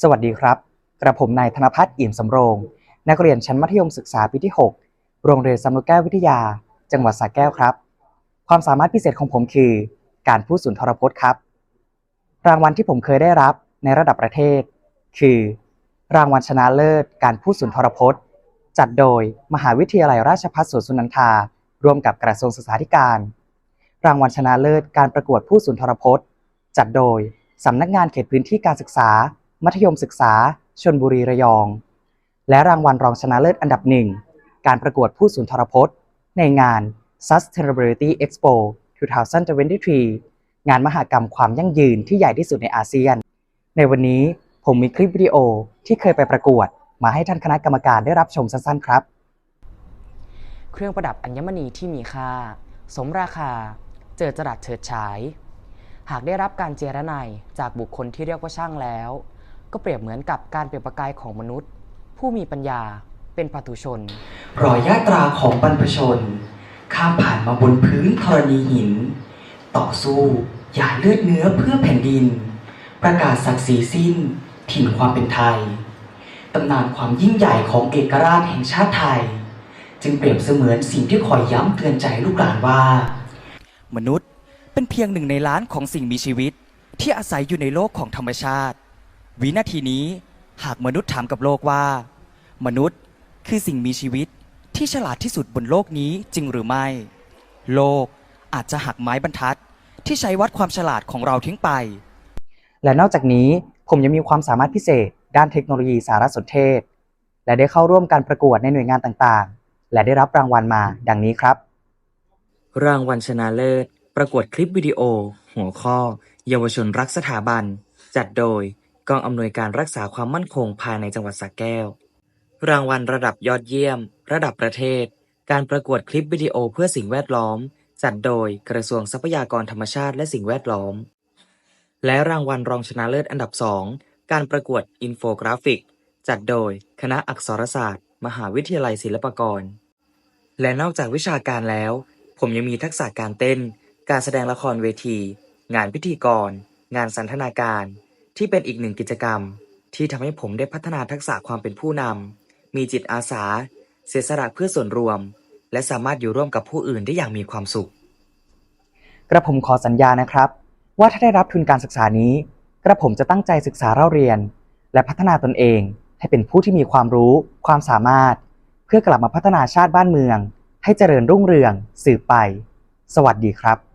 สวัสดีครับ กระผมนายธนพัฒน์อี่มสำโรง นักเรียนชั้นมัธยมศึกษาปีที่ 6 โรงเรียนสำนุแก้ววิทยา จังหวัดสระแก้วครับ ความสามารถพิเศษของผมคือ การพูดสุนทรพจน์ครับ รางวัลที่ผมเคยได้รับในระดับประเทศ คือ รางวัลชนะเลิศ การพูดสุนทรพจน์ จัดโดยมหาวิทยาลัยราชภัฏสวนสุนันทา ร่วมกับกระทรวงศึกษาธิการ รางวัลชนะเลิศ การประกวดผู้สุนทรพจน์ จัดโดยสำนักงานเขตพื้นที่การศึกษา มัธยมศึกษา ชนบุรีระยอง และรางวัลรองชนะเลิศอันดับหนึ่ง การประกวดผู้สุนทรพจน์ ในงาน Sustainability Expo 2023 งานมหกรรมความยั่งยืนที่ใหญ่ที่สุดในอาเซียน ในวันนี้ผมมีคลิปวิดีโอที่เคยไปประกวด มาให้ท่านคณะกรรมการได้รับชมสั้นๆครับ เครื่องประดับอัญมณีที่มีค่า สมราคา เจิดจรัสเฉิดฉาย หากได้รับการเจรไนายจากบุคคลที่เรียกว่าช่างแล้ว ก็เปรียบเหมือนกับการเปลี่ยนประกายของมนุษย์ ผู้มีปัญญาเป็นปัตุชน รอยยาตราของบรรพชน ข้ามผ่านมาบนพื้นธรณีหิน ต่อสู้หยาดเลือดเนื้อเพื่อแผ่นดิน ประกาศศักดิ์ศรีสิ้นถิ่นความเป็นไทยตำนานความยิ่งใหญ่ของเอกราชแห่งชาติไทย จึงเปรียบเสมือนสิ่งที่คอยย้ำเตือนใจลูกหลานว่า มนุษย์เป็นเพียงหนึ่งในล้านของสิ่งมีชีวิต ที่อาศัยอยู่ในโลกของธรรมชาติ วินาทีนี้หากมนุษย์ถามกับโลกว่า มนุษย์คือสิ่งมีชีวิตที่ฉลาดที่สุดบนโลกนี้จริงหรือไม่ โลกอาจจะหักไม้บรรทัด ที่ใช้วัดความฉลาดของเราทิ้งไป และนอกจากนี้ผมยังมีความสามารถพิเศษ ด้านเทคโนโลยีสารสนเทศ และได้เข้าร่วมการประกวดในหน่วยงานต่างๆ และได้รับรางวัลมาดังนี้ครับ รางวัลชนะเลิศ ประกวดคลิปวิดีโอ หัวข้อ เยาวชนรักสถาบัน จัดโดย กองอำนวยการรักษาความมั่นคงภายในจังหวัดสระแก้ว รางวัลระดับยอดเยี่ยม ระดับประเทศ การประกวดคลิปวิดีโอเพื่อสิ่งแวดล้อม จัดโดยกระทรวงทรัพยากรธรรมชาติและสิ่งแวดล้อม และรางวัลรองชนะเลิศอันดับสองการประกวดอินโฟกราฟิก จัดโดยคณะอักษรศาสตร์ มหาวิทยาลัยศิลปากร และนอกจากวิชาการแล้ว ผมยังมีทักษะการเต้น การแสดงละครเวที งานพิธีกร งานสันทนาการ ที่เป็นอีกหนึ่งกิจกรรมที่ทำให้ผมได้พัฒนาทักษะความเป็นผู้นำ มีจิตอาสา เสียสละเพื่อส่วนรวม และสามารถอยู่ร่วมกับผู้อื่นได้อย่างมีความสุข กระผมขอสัญญานะครับ ว่าถ้าได้รับทุนการศึกษานี้ กระผมจะตั้งใจศึกษาเล่าเรียน และพัฒนาตนเอง ให้เป็นผู้ที่มีความรู้ ความสามารถ เพื่อกลับมาพัฒนาชาติบ้านเมือง ให้เจริญรุ่งเรือง สืบไป สวัสดีครับ